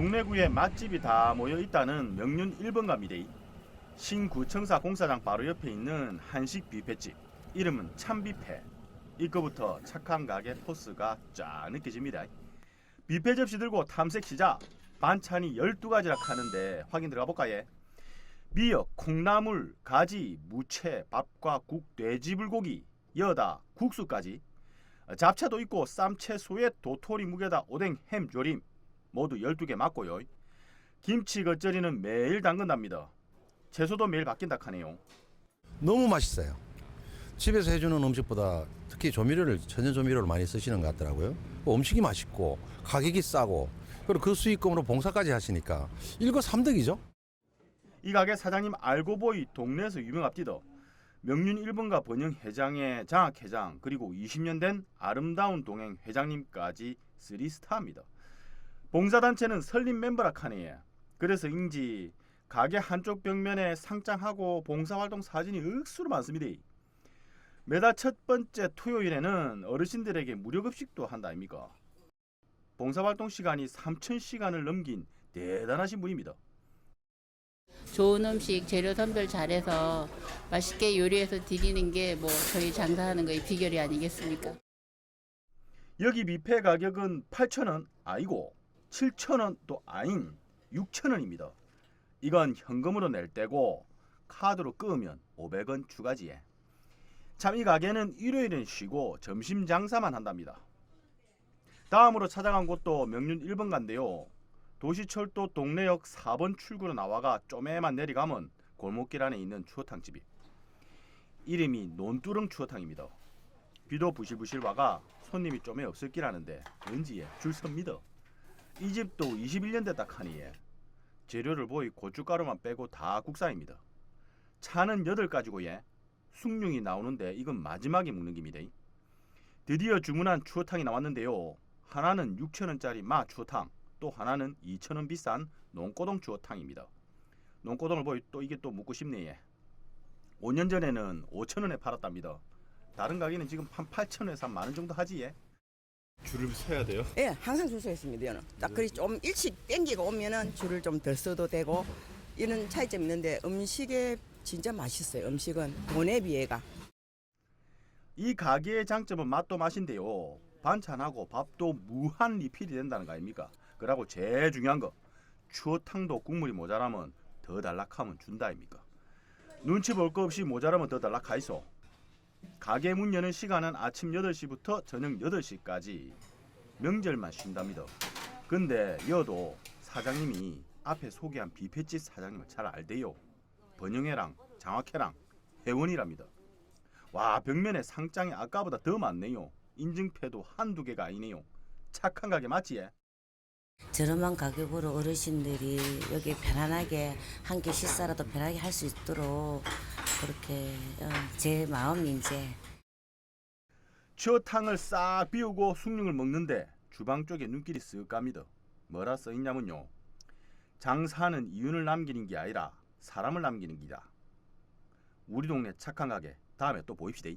동래구에 맛집이 다 모여 있다는 명륜 1번 갑니다. 신구청사 공사장 바로 옆에 있는 한식 뷔페집. 이름은 참뷔페. 입구부터 착한 가게 포스가 쫙 느껴집니다. 뷔페 접시 들고 탐색 시작. 반찬이 12가지라 하는데 확인 들어가 볼까요? 미역, 콩나물, 가지, 무채, 밥과 국, 돼지 불고기, 여다, 국수까지 어, 잡채도 있고 쌈채, 소에 도토리, 무게다, 오뎅, 햄, 조림 모두 12개 맞고요. 김치 겉절이는 매일 담근답니다. 채소도 매일 바뀐다 하네요. 너무 맛있어요. 집에서 해주는 음식보다 특히 조미료를 천연 조미료를 많이 쓰시는 것 같더라고요. 뭐 음식이 맛있고 가격이 싸고 그리고 그 수익금으로 봉사까지 하시니까 일거삼득이죠. 이 가게 사장님 알고 보이 동네에서 유명합디다. 명륜 1번가 번영 회장의 장학 회장 그리고 20년 된 아름다운 동행 회장님까지 3스타입니다. 봉사단체는 설립 멤버라 카네에 그래서 인지 가게 한쪽 벽면에 상장하고 봉사활동 사진이 억수로 많습니다. 매달 첫 번째 토요일에는 어르신들에게 무료 급식도 한다 아닙니까? 봉사활동 시간이 3,000시간을 넘긴 대단하신 분입니다. 좋은 음식 재료 선별 잘해서 맛있게 요리해서 드리는 게 뭐 저희 장사하는 거의 비결이 아니겠습니까? 여기 미페 가격은 8,000원 아니고 7,000원도 아닌 6,000원입니다. 이건 현금으로 낼 때고 카드로 끄면 500원 추가지에. 참 이 가게는 일요일은 쉬고 점심 장사만 한답니다. 다음으로 찾아간 곳도 명륜 1번 간데요. 도시철도 동래역 4번 출구로 나와가 쪼매만 내려가면 골목길 안에 있는 추어탕집이. 이름이 논두렁 추어탕입니다. 비도 부실부실 와가 손님이 좀에 없을 기라는데 왠지에 줄 섭니다. 이 집도 21년 됐다 카니에 재료를 보이 고춧가루만 빼고 다 국산입니다. 차는 8가지고 예 숭늉이 나오는데 이건 마지막에 먹는 겁니다. 드디어 주문한 추어탕이 나왔는데요. 하나는 6천원짜리 마 추어탕 또 하나는 2천원 비싼 농꼬동 추어탕입니다. 농꼬동을 보이 또 이게 또 묻고 싶네 예. 5년 전에는 5천원에 팔았답니다. 다른 가게는 지금 한 8천원에서 한 만원 정도 하지 예. 줄을 서야 돼요. 예, 항상 줄 서 있습니다. 이는 딱 그리 좀 일찍 땡기고 오면은 줄을 좀덜 써도 되고 이런 차이점 있는데 음식에 진짜 맛있어요. 음식은 돈에 비해가. 이 가게의 장점은 맛도 맛인데요. 반찬하고 밥도 무한 리필이 된다는 거 아닙니까? 그리고 제일 중요한 거 추어탕도 국물이 모자라면 더 달락하면 준다 아닙니까? 눈치 볼 거 없이 모자라면 더 달락하이소. 가게 문 여는 시간은 아침 8시부터 저녁 8시까지 명절만 쉰답니다. 근데 여도 사장님이 앞에 소개한 뷔페집 사장님을 잘 알대요. 번영회랑 장학회랑 회원이랍니다. 와 벽면에 상장이 아까보다 더 많네요. 인증패도 한두 개가 아니네요. 착한 가게 맞지? 예? 저렴한 가격으로 어르신들이 여기 편안하게 한 끼 식사라도 편하게 할 수 있도록 그렇게 어, 제 마음이 이제 추어탕을 싹 비우고 숭늉을 먹는데 주방 쪽에 눈길이 쓱 갑니다. 뭐라 써 있냐면요. 장사는 이윤을 남기는 게 아니라 사람을 남기는 기다. 우리 동네 착한 가게 다음에 또 보입시다.